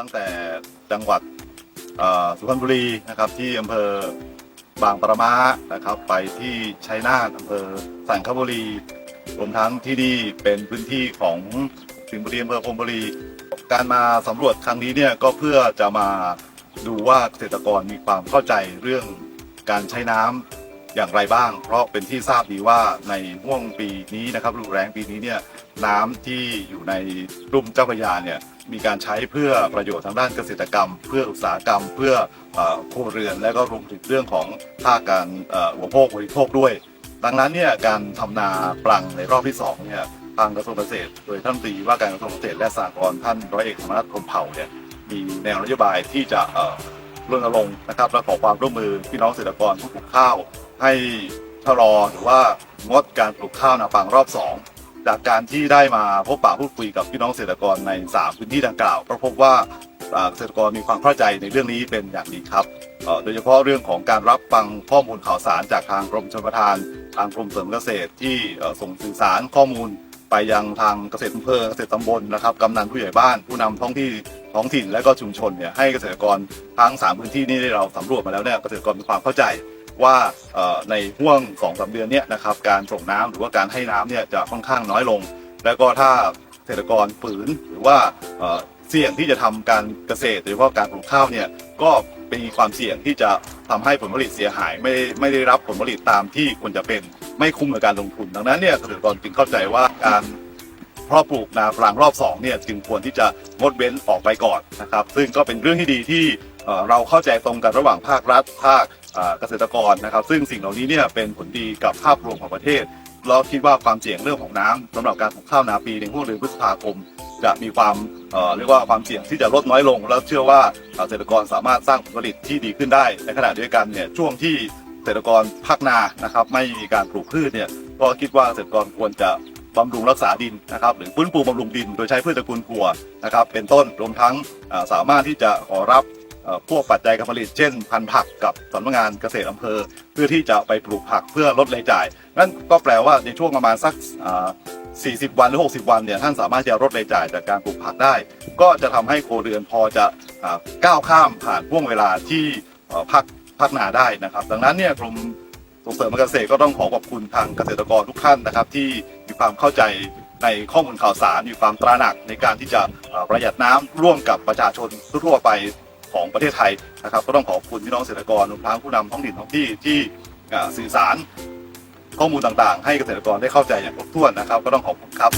ตั้งแต่จังหวัดสุพรรณบุรีนะครับที่อำเภอบางประมานะครับ ไปที่ชัยนาทอำเภอสันคบุรีรวมทั้งที่นี่เป็นพื้นที่ของสิงห์บุรีอำเภอพรมบุรี การมาสำรวจครั้งนี้เนี่ยก็เพื่อจะมาดูว่าเกษตรกรมีความเข้าใจเรื่องการใช้น้ำ อย่างไรบ้าง เพราะเป็นที่ทราบดีว่าในห่วงปีนี้นะครับฤดูแล้งปีนี้เนี่ยน้ำที่อยู่ในรุ่มเจ้าพระยาเนี่ยมีการใช้เพื่อประโยชน์ทางด้านเกษตรกรรม เพื่ออุตสาหกรรม เพื่อครัวเรือน และก็รวมถึงเรื่องของภาคการเอ่ออุปโภคบริโภคด้วย ดังนั้นเนี่ยการทำนาปลังในรอบที่สองเนี่ยทางกระทรวงเกษตร โดยท่านตีว่าการกระทรวงเกษตรและสหกรณ์ท่านร้อยเอกธรรมนัฐพรมเผ่าเนี่ยมีแนวนโยบายที่จะ รณรงค์นะครับและขอความร่วมมือพี่น้องเกษตรกรผู้ปลูกข้าว ให้ชะลอหรือว่างดการปลูกข้าวนาปังรอบสองจากการที่ได้มาพบปะพูดคุยกับพี่น้องเกษตรกรใน 3 พื้นที่ดังกล่าวก็พบว่าเกษตรกรมีความเข้าใจในเรื่องนี้เป็นอย่างดีครับ โดยเฉพาะเรื่องของการรับฟังข้อมูลข่าวสารจากทางกรมชลประทาน ทางกรมเสริมเกษตรที่ส่งสื่อสารข้อมูล ไปยังทางเกษตรอำเภอเกษตรตำบลนะครับกำนันผู้ใหญ่บ้านผู้นำท้องที่ท้องถิ่นและก็ชุมชนเนี่ยให้เกษตรกรทั้ง 3 พื้นที่นี้ได้เราสำรวจมาแล้วเนี่ยเกษตรกรมีความเข้าใจว่าในห่วง2องสาเดือนเนี่ยนะครับการส่งน้ำหรือว่าการให้น้ำเนี่ยจะค่อนข้างน้อยลง แล้วก็ถ้าเกษตรกรฝืนหรือว่าเอ่อเสี่ยงที่จะทำการเกษตรโดยเฉพาะการปลูกข้าวเนี่ยก็มีความเสี่ยงที่จะ ทำให้ผลผลิตเสียหายไม่ไม่ได้รับผลผลิตตามที่ควรจะเป็นไม่คุ้มกับการลงทุน ดังนั้นเนี่ยเกษตรกรจึงเข้าใจว่าการเพาะปลูกนาปรังรอบสองเนี่ยจึงควรที่จะงดเว้นออกไปก่อนนะครับ ซึ่งก็เป็นเรื่องที่ดีที่เราเข้าใจตรงกันระหว่างภาครัฐ ภาคเกษตรกรนะครับ ซึ่งสิ่งเหล่านี้เนี่ยเป็นผลดีกับภาพรวมของประเทศ เราคิดว่าความเสี่ยงเรื่องของน้ำสำหรับการปลูกข้าวนาปีในห่วงเดือนพฤษภาคม จะมีความเรียกว่าความเสี่ยงที่จะลดน้อยลง แล้วเชื่อว่าเกษตรกรสามารถสร้างผลผลิตที่ดีขึ้นได้ ในขณะเดียวกันเนี่ยช่วงที่เกษตรกรภาคนานะครับ ไม่มีการปลูกพืชเนี่ยก็คิดว่าเกษตรกรควรจะบำรุงรักษาดินนะครับ หรือฟื้นฟูบำรุงดิน โดยใช้พืชตระกูลถั่วนะครับ เป็นต้นรวมทั้งสามารถที่จะขอรับพวกปัจจัยการผลิตเช่น พันธุ์ผักกับสำนักงานเกษตรอำเภอ เพื่อที่จะไปปลูกผักเพื่อลดรายจ่าย นั่นก็แปลว่าในช่วงประมาณสัก 40 วันหรือ 60 วันเนี่ยท่านสามารถจะลดรายจ่ายจากการปลูกผักได้ ก็จะทำให้โครเรือนพอจะก้าวข้ามผ่านห่วงเวลาที่พักพักนาได้นะครับ ดังนั้นเนี่ยกรมส่งเสริมการเกษตรก็ต้องขอขอบคุณทางเกษตรกรทุกท่านนะครับ ที่มีความเข้าใจในข้อมูลข่าวสารมีความตระหนักในการที่จะประหยัดน้ำร่วมกับประชาชนทั่วไปของประเทศไทยนะครับ ก็ต้องขอบคุณพี่น้องเกษตรกรรวมทั้งผู้นำท้องถิ่นท้องที่ที่สื่อสาร ข้อมูลต่างๆ ให้เกษตรกรได้เข้าใจอย่างครบถ้วนนะครับ ก็ต้องขอบคุณครับ